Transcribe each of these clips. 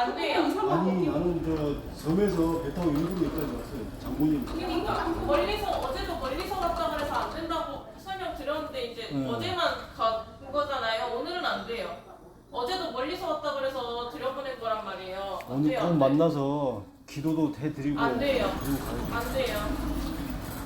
안 돼요. 아니. 나는 저 섬에서 배 타고 일부러 여기까지 왔어요. 장모님. 그러니까 멀리서 어제도 멀리서 갔다 그래서 안 된다고 설명 드렸는데 이제 네. 어제만 간 거잖아요. 오늘은 안 돼요. 어제도 멀리서 왔다 그래서 들여보낸 거란 말이에요. 안 오늘 돼요, 꼭 안 돼요. 만나서 기도도 해드리고 안 돼요. 그리고. 안 돼요.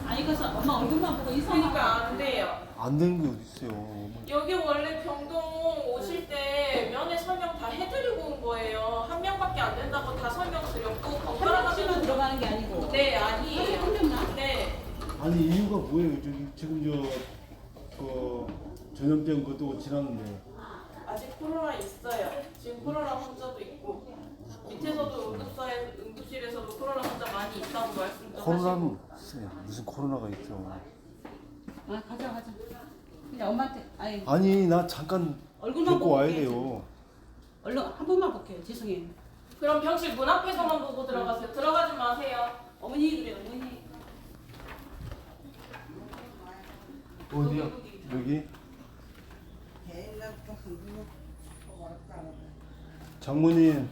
아니 그래서 엄마 얼굴만 보고 인사하고. 그러니까 안 돼요. 안 되는 게 어딨어요. 어머니. 여기 원래 병동 오실 때 면회 설명 다 해드리고 온 거예요. 한 명밖에 안 된다고 다 설명드렸고 한 번갈아 명씩만 가면 들어가는 게 아니고. 네 아니에요. 명만. 네 아니 이유가 뭐예요? 저기 지금 저 그 전염병 것도 지났는데 아직 코로나 있어요. 지금 코로나 환자도 있고 밑에서도 응급사에 응급실에서도 코로나 환자 많이 있다고 말씀도 하시고 코로나는 없어요. 무슨 코로나가 있죠. 아 가자 가자. 그냥 엄마한테 아니 아니 나 잠깐 얼굴만 보고 와야. 돼요. 얼른 한 번만 볼게요. 죄송해요. 그럼 병실 문 앞에서만 보고 들어가세요. 들어가지 마세요. 어머니 그래 어머니. 어디요? 여기 장모님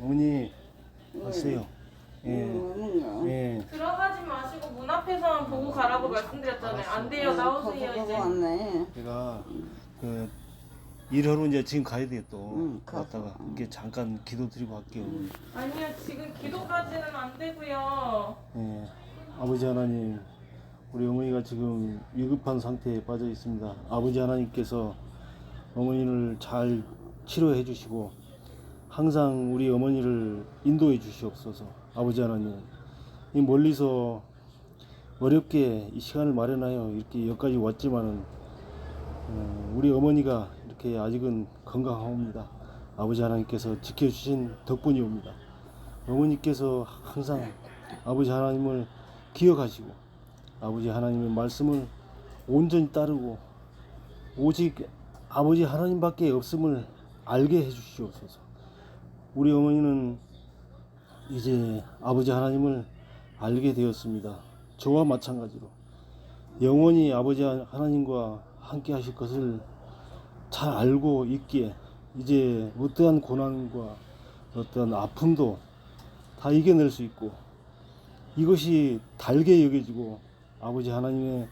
어머니 왔어요. 예. 예. 문 앞에서만 보고 가라고 말씀드렸잖아요. 안 돼요. 나오세요 이제. 왔네. 제가 그 일하러 이제 지금 가야 돼요 또 응, 가. 갔다가 이게 잠깐 기도 드리고 갈게요. 어머니. 아니요 지금 기도까지는 안 되고요. 예. 아버지 하나님, 우리 어머니가 지금 위급한 상태에 빠져 있습니다. 아버지 하나님께서 어머니를 잘 치료해 주시고 항상 우리 어머니를 인도해 주시옵소서. 아버지 하나님, 이 멀리서 어렵게 이 시간을 마련하여 이렇게 여기까지 왔지만은 어, 우리 어머니가 이렇게 아직은 건강하옵니다. 아버지 하나님께서 지켜주신 덕분이옵니다. 어머니께서 항상 아버지 하나님을 기억하시고 아버지 하나님의 말씀을 온전히 따르고 오직 아버지 하나님밖에 없음을 알게 해주시옵소서. 우리 어머니는 이제 아버지 하나님을 알게 되었습니다. 저와 마찬가지로 영원히 아버지 하나님과 함께 하실 것을 잘 알고 있기에 이제 어떠한 고난과 어떠한 아픔도 다 이겨낼 수 있고 이것이 달게 여겨지고 아버지 하나님의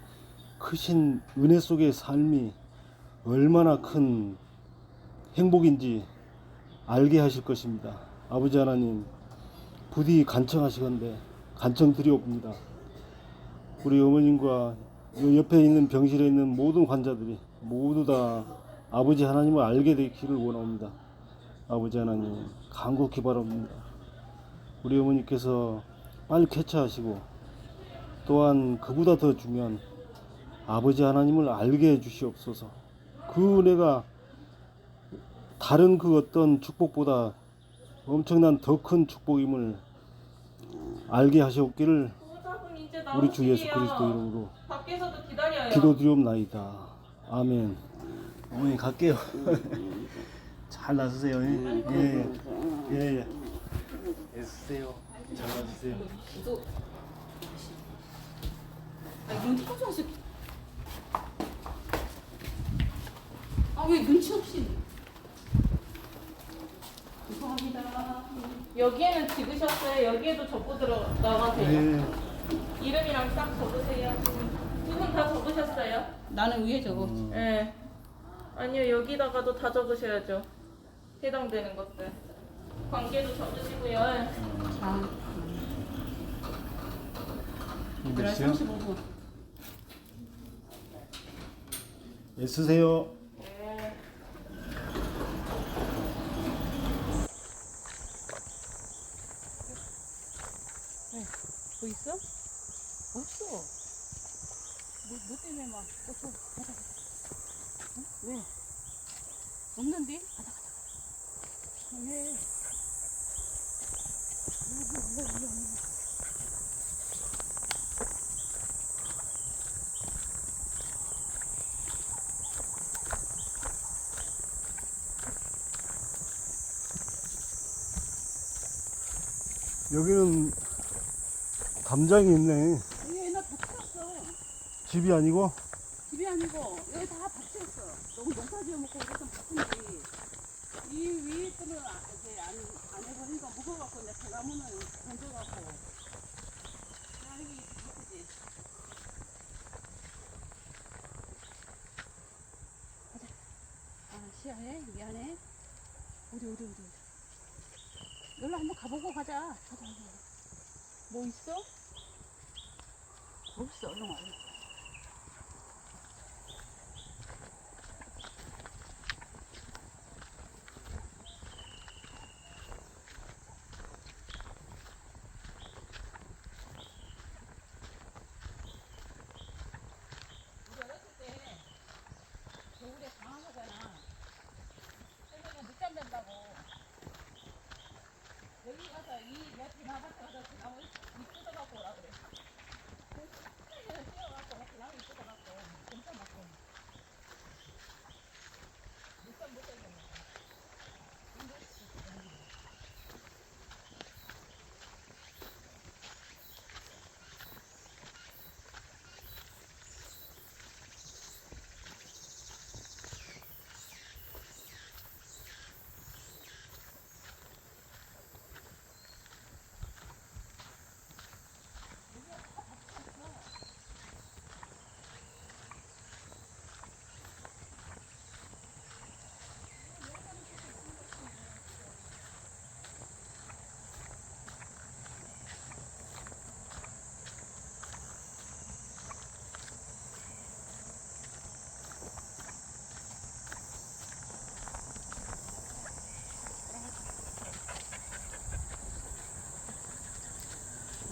크신 은혜 속의 삶이 얼마나 큰 행복인지 알게 하실 것입니다. 아버지 하나님 부디 간청하시건대 간청 드리옵니다. 우리 어머님과 요 옆에 있는 병실에 있는 모든 환자들이 모두 다 아버지 하나님을 알게 되기를 원합니다. 아버지 하나님 간곡히 바랍니다. 우리 어머니께서 빨리 쾌차하시고 또한 그보다 더 중요한 아버지 하나님을 알게 해 주시옵소서. 그 은혜가 다른 그 어떤 축복보다 엄청난 더 큰 축복임을 알게 하시옵기를 우리 주 예수. 그리스도 이름으로 밖에서도 기다려요. 기도드리옵나이다. 아멘. 어머니 갈게요. 잘 나서세요. 예, 예, 예. 예. 애쓰세요. 잘 나서세요. 기도. 아. 아왜 눈치 없이. 죄송합니다. 여기에는 찍으셨어요. 여기에도 적고 들어가세요. 예. 이름이랑 딱 적으세요. 두 분 다 적으셨어요? 나는 위에 저거. 네. 아니요 여기다가도 다 적으셔야죠. 해당되는 것들. 관계도 적으시고요. 자. 몇 그래 시요? 35분. 애쓰세요. 네. 뭐 있어? 없어. 뭐, 뭐 때문에 막, 없어. 가자, 가자. 응? 왜? 없는데? 가자, 가자. 왜? 여기는 감장이 있네. 집이 아니고 집이 아니고 여기 다 밭이었어. 너무 농사 지어먹고 이것은 밭인지. 이 위에 거는 아- 이제 안, 안 해버리니까 무거워갖고 이제 대나무는 건져갖고. 야, 여기 이쁘지? 가자. 아, 시야해? 미안해. 어디, 어디, 어디. 여기로 한번 가보고 가자. 가자, 가자. 뭐 있어? 없어, 얼른 와. 우리 어렸을 때 겨울에 방황하잖아. 그러면 늦잠 잔다고. 여기 가서 이몇 대나무한테 가서 대나무 잎 뜯어갖고 오라 그래. 그래서 뛰어갖고 막 대나무 잎 뜯어갖고 엄청 갖고. 늦잠 못 자겠네. 아니, 가자, 이쪽으로 가자. 오빠, 아저씨 오빠.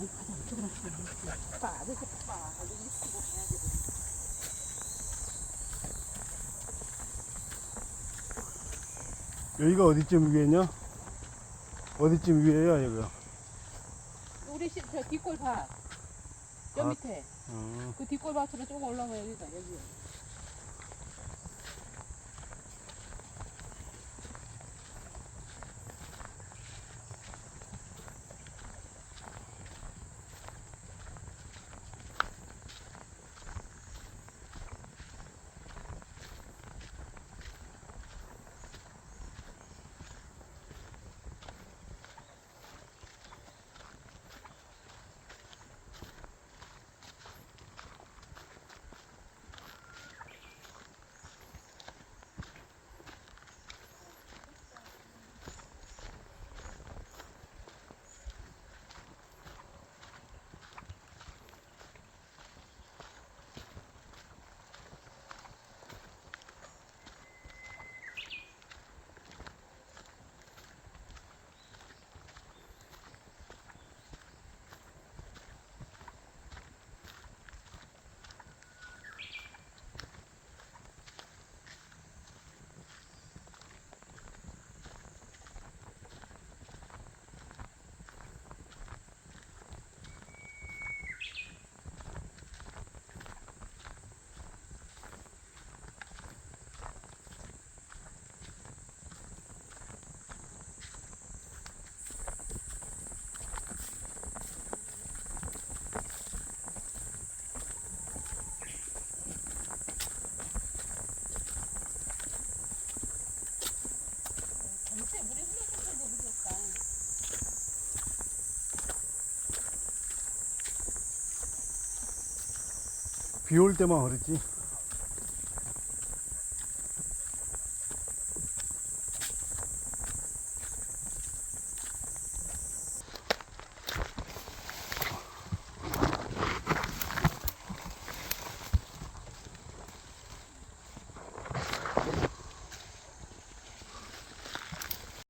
여기. 여기가 어디쯤 위에냐? 어디쯤 위에야 여기가? 우리 시, 저 뒷골 밭. 저 아. 밑에. 어. 그 뒷골 밭으로 조금 올라가면 여기다, 여기. 비 올 때만 그랬지.